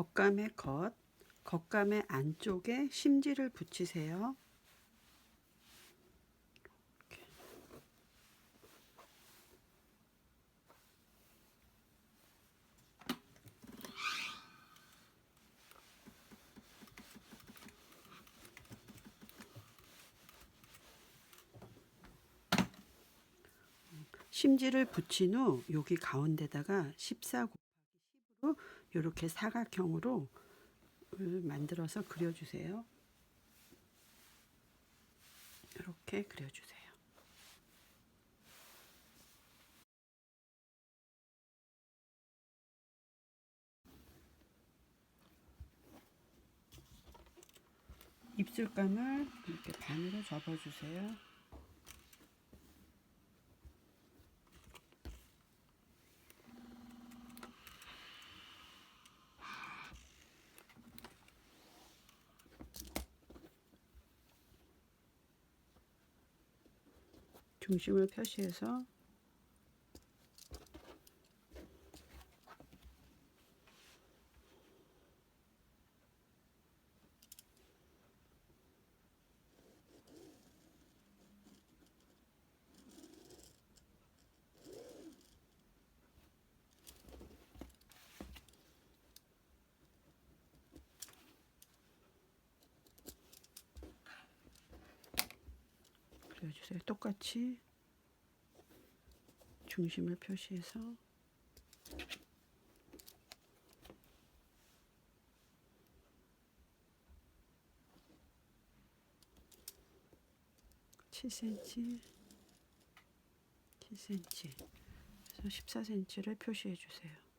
겉감의 겉, 겉감의 안쪽에 심지를 붙이세요. 심지를 붙인 후 여기 가운데다가 14 곱하기 10으로 이렇게 사각형으로 을 만들어서 그려주세요. 이렇게 그려주세요. 입술감을 이렇게 반으로 접어주세요. 중심을 표시해서 그려주세요. 똑같이 중심을 표시해서 칠 cm, 7cm, 그래서 14cm를 표시해 주세요.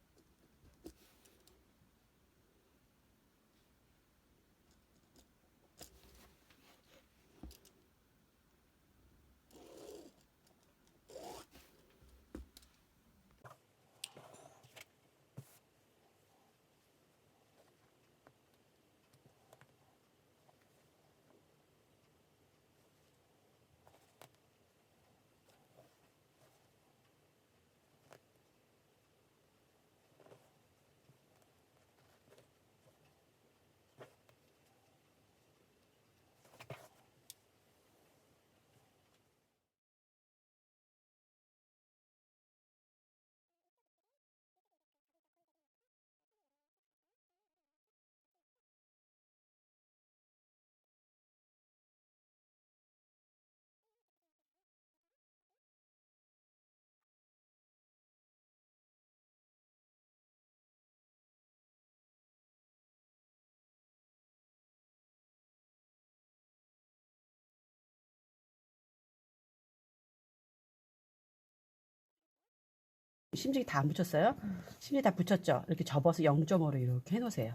심지기 다 안 붙였어요? 심지기 다 붙였죠? 이렇게 접어서 0.5로 이렇게 해놓으세요.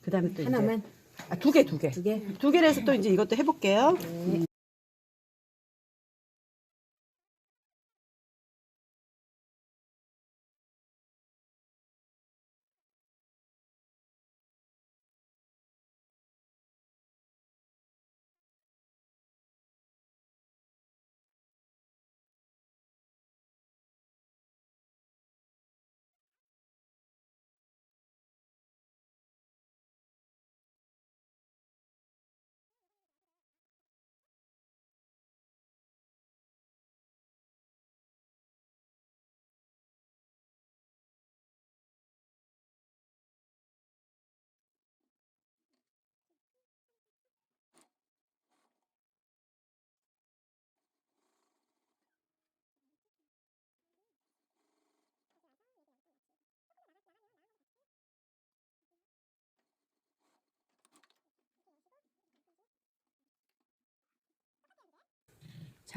그 다음에 또 하나만 이제 아, 두 개, 두 개. 두 개. 두 개를 해서 또 이제 이것도 해볼게요.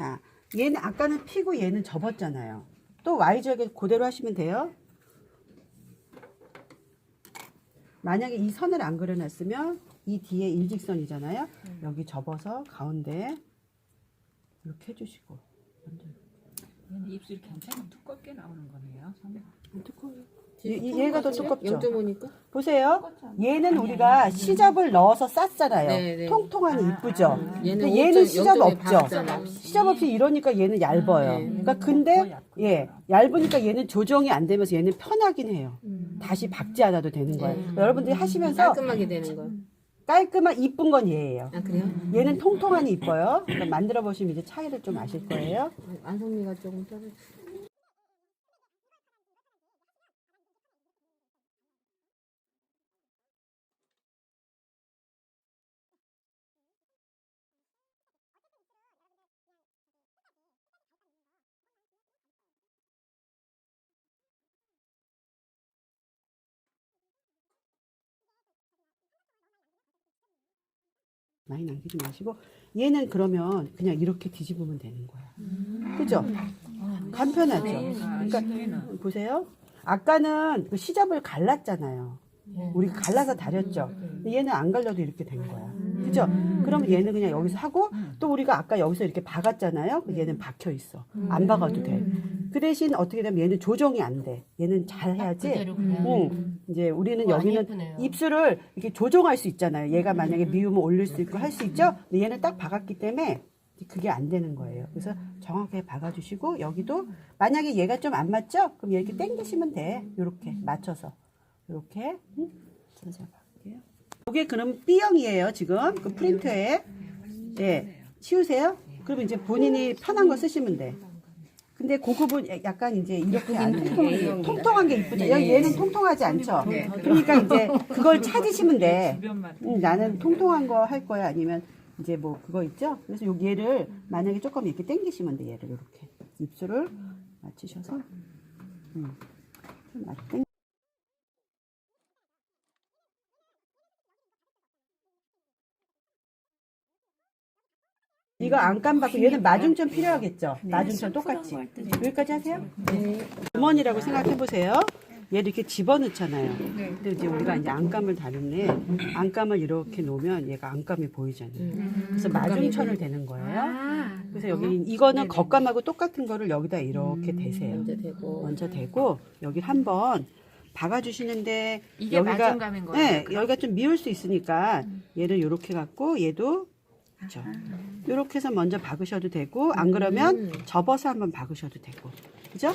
자, 얘는 아까는 피고 얘는 접었잖아요. 또 Y지역에 그대로 하시면 돼요. 만약에 이 선을 안 그려놨으면 이 뒤에 일직선이잖아요. 여기 접어서 가운데 이렇게 해주시고. 입술이 괜찮으면 두껍게 나오는 거네요. 두꺼워요. 이- 얘가 더 두껍죠. 0.5니까? 보세요. 얘는 우리가 시접을 넣어서 쌌잖아요. 네, 네. 통통하니 이쁘죠. 아, 얘는 근데 얘는 5.0 시접 없죠. 시접 없이 이러니까 얘는 얇아요. 네. 그러니까 근데 예 얇으니까 얘는 조정이 안 되면서 얘는 편하긴 해요. 다시 박지 않아도 되는 거예요. 네. 여러분들이 하시면서 깔끔하게 되는 거. 깔끔한 이쁜 건 얘예요. 아 그래요? 얘는 통통하니 이뻐요. 그럼 만들어 보시면 이제 차이를 좀 아실 거예요. 완성미가 조금 떨어 많이 남기지 마시고 얘는 그러면 그냥 이렇게 뒤집으면 되는 거야. 그죠? 간편하죠. 그러니까 보세요. 아까는 그 시접을 갈랐잖아요. 우리가 갈라서 다렸죠. 근데 얘는 안 갈려도 이렇게 된 거야. 그죠? 그러면 얘는 그냥 여기서 하고 또 우리가 아까 여기서 이렇게 박았잖아요. 그럼 얘는 박혀 있어. 안 박아도 돼. 그 대신 어떻게 되면 얘는 조정이 안 돼. 얘는 잘 해야지. 그대로 그냥. 응. 이제 우리는 안 여기는 예쁘네요. 입술을 이렇게 조정할 수 있잖아요. 얘가 만약에 미우면 올릴 수 있고 할 수 있죠. 근데 얘는 딱 박았기 때문에 그게 안 되는 거예요. 그래서 정확하게 박아주시고 여기도 만약에 얘가 좀 안 맞죠? 그럼 이렇게 당기시면 돼. 이렇게 맞춰서 이렇게. 응? 자, 제가 볼게요. 이게 그럼 B형이에요. 지금 그 프린터에 예 치우세요. 그럼 이제 본인이 편한 거 쓰시면 돼. 근데 고급은 약간 이제 이렇게 안 통통한, 통통한 게 이쁘죠. 얘는 통통하지 않죠. 그러니까 이제 그걸 찾으시면 돼. 음, 나는 통통한 거 할 거야 아니면 이제 뭐 그거 있죠. 그래서 요 얘를 만약에 조금 이렇게 당기시면 돼. 얘를 이렇게 입술을 맞추셔서 음, 좀 이거 안감 받고 얘는 마중천 필요하겠죠. 마중천 똑같이 여기까지 하세요. 주머니라고 생각해 보세요. 얘를 이렇게 집어넣잖아요. 근데 이제 우리가 이제 안감을 다는데 안감을 이렇게 놓으면 얘가 안감이 보이잖아요. 그래서 마중천을 대는 거예요. 그래서 여기 이거는 겉감하고 똑같은 거를 여기다 이렇게 대세요. 먼저 되고. 먼저 대고 여기 한번 박아주시는데 이게 여기가 마중감인 거예요? 네, 여기가 좀 미울 수 있으니까 얘를 이렇게 갖고 얘도 그렇죠. 이렇게 해서 먼저 박으셔도 되고 안 그러면 접어서 한번 박으셔도 되고 그죠?